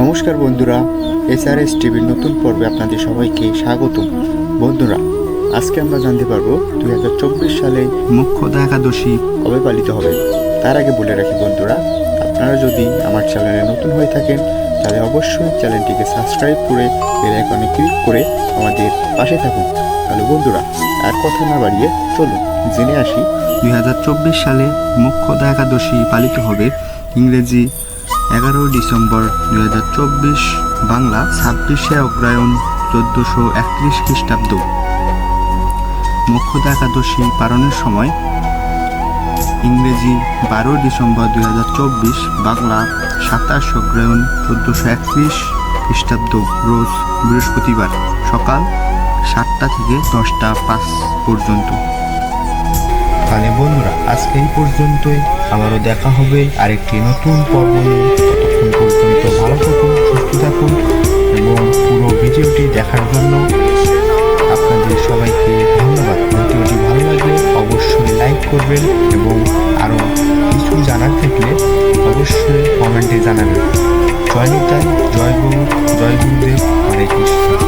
নমস্কার বন্ধুরা এসআরএস টিভির নতুন পর্বে আপনাদের সবাইকে স্বাগত। বন্ধুরা, আজকে আমরা জানতে পারব দুই হাজার চব্বিশ সালে মুখ্যদা একাদশী কবে পালিত হবে। তার আগে বলে রাখি বন্ধুরা, আপনারা যদি আমার চ্যানেলে নতুন হয়ে থাকেন, তাহলে অবশ্যই চ্যানেলটিকে সাবস্ক্রাইব করে বেল আইকনে ক্লিক করে আমাদের পাশে থাকুন। তাহলে বন্ধুরা, আর কথা না বাড়িয়ে চলুন, জেনে আসি দুই হাজার চব্বিশ সালে মুখ্যদা একাদশী পালিত হবে ইংরেজি এগারোই ডিসেম্বর দুই হাজার চব্বিশ, বাংলা ছাব্বিশে অগ্রায়ণ চোদ্দোশো একত্রিশ খ্রিস্টাব্দ। মোক্ষদা একাদশী পালনের সময়, ইংরেজি বারোই ডিসেম্বর দুই হাজার চব্বিশ, বাংলা সাতাশ অগ্রায়ণ চোদ্দশো একত্রিশ খ্রিস্টাব্দ, রোজ বৃহস্পতিবার সকাল সাতটা থেকে দশটা পাঁচ পর্যন্ত। তাহলে বন্ধুরা, আজকে এই পর্যন্তই। আবারও দেখা হবে আরেকটি নতুন পর্ব নিয়ে। ততক্ষণ পর্যন্ত ভালো থাকুন, সুস্থ থাকুন এবং পুরো ভিডিওটি দেখার জন্য আপনাদের সবাইকে ধন্যবাদ। ভিডিওটি ভালো লাগলে অবশ্যই লাইক করবেন এবং আরও কিছু জানার থাকলে অবশ্যই কমেন্টে জানাবেন। জয় নিতাই, জয় গুরু, জয় গুরুদেব, হরে কৃষ্ণ।